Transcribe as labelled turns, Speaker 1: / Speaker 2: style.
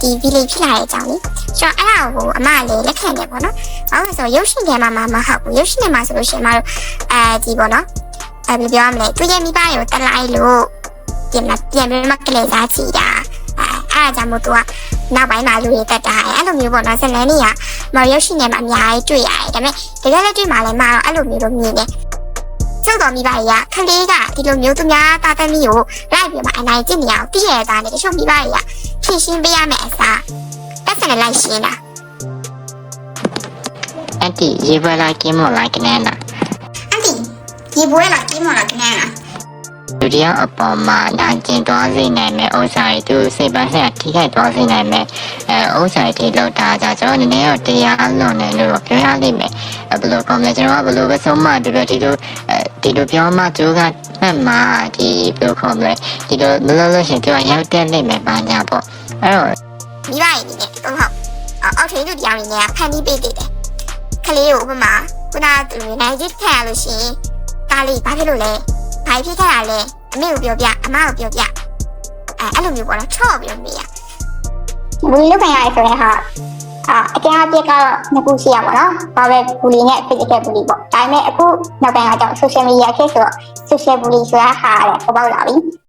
Speaker 1: ဒီ village ဖြစ်လာတဲ့အကြောင်းလေဆိုတော့အဲ့ဒါကိုအမကလည်းလက်ခံတယ်ပေါ့နော်ဘာလို့လဲဆိုတော့ရုပ်ရှင်ထဲမှာမှမဟုတ်ဘူးရုပ်ရှင်ထဲမှာဆိုလို့ရှိရင်မတို့အဲဒီပေါ့နော်အဲဘယ်လိုပြောရမလဲသူရဲ့မိဘတွေကိုတက်လိုက်လို့ပြန်လာပြန်ပြီးမှကလေးစားချီတာအဲအဲ့ဒါကြောင့်မို့သူကနောက်ပိုင်းမှာလူတွေတက်တာအဲ့လိုမျိုးပေါ့နော်ဇလန်တွေကမရုပ်ရှင်ထဲမှာအများကြီးတွေ့ရတယ်ဒါပေမဲ့တကယ်လည်းတွေ့မှလည်းမတော့အဲ့လိုမျိုးလို့မြင်တယ်ကျုပ်တော်မိဘတွေကခလေးကဒီလိုမျိုးသူများတာသမီးကိုလိုက်ပြီးမှအနိုင်ကျင့်နေအောင်တည့်ရတာနဲ့တချို့မိဘတွေက ဖြည့်ရှင်းပေးရမယ်အစားတက်စနဲ့လိုက်ရှင်းတာ
Speaker 2: အန်တီရေဘလာကင်းမလာကနေနာ
Speaker 1: အန်တီဒီဘွဲလာကြီးမလားခဏလား
Speaker 2: လူတယောက်အပေါ်မှာနာကျင်သွားစေနိုင်မယ်ဥစ္စာတွေသူစိတ်ပိုင်းဆိုင်ထိခိုက်သွားစေနိုင်မယ်အဲဥစ္စာတွေလောက်တာကြကျွန်တော်နည်းနည်းတော့တရားလွန်တယ်လို့ပြောရလိမ့်မယ်အဲဘယ်လိုကောင်းလဲကျွန်တော်ကဘယ်လိုပဲဆုံးမပြပြဒီလိုအဲဒီလိုပြောမှသူကမှတ်မှာဒီဘယ်လိုခေါ်မလဲဒီလိုမလို့လို့ရှင်သူကရောက်တက်လိမ့်မယ်ပါညာပေါ့ အဲ့တော့
Speaker 1: မိဘတွေနေနဲ့တော့ဟုတ်အောက်ထိန်လူတရားနေနဲ့ဖန်ပြီးပေးသေးတယ်ခလေးကိုဥပမာခုနကသူနိုင်ကြည့်ခံရလို့ရှိရင်ကားလေးဘာဖြစ်လို့လဲဘာဖြစ်ခဲ့ရလဲအမေကိုပြောပြအမကိုပြောပြအဲအဲ့လိုမျိုးပေါ့နော်ချော့ပြီးမေးရဘူးလုခံရဆိုရင်ဟာအာအကျအပြစ်ကတော့နှစ်ခုရှိရပါတော့။ဘာပဲဘူလီနဲ့ physical bully ပေါ့။ဒါပေမဲ့အခုနောက်ပိုင်းကကြောင့် social media ခေတ်ဆိုတော့ social bully ဆိုတာဟာလည်းပေါ်ပေါက်လာပြီ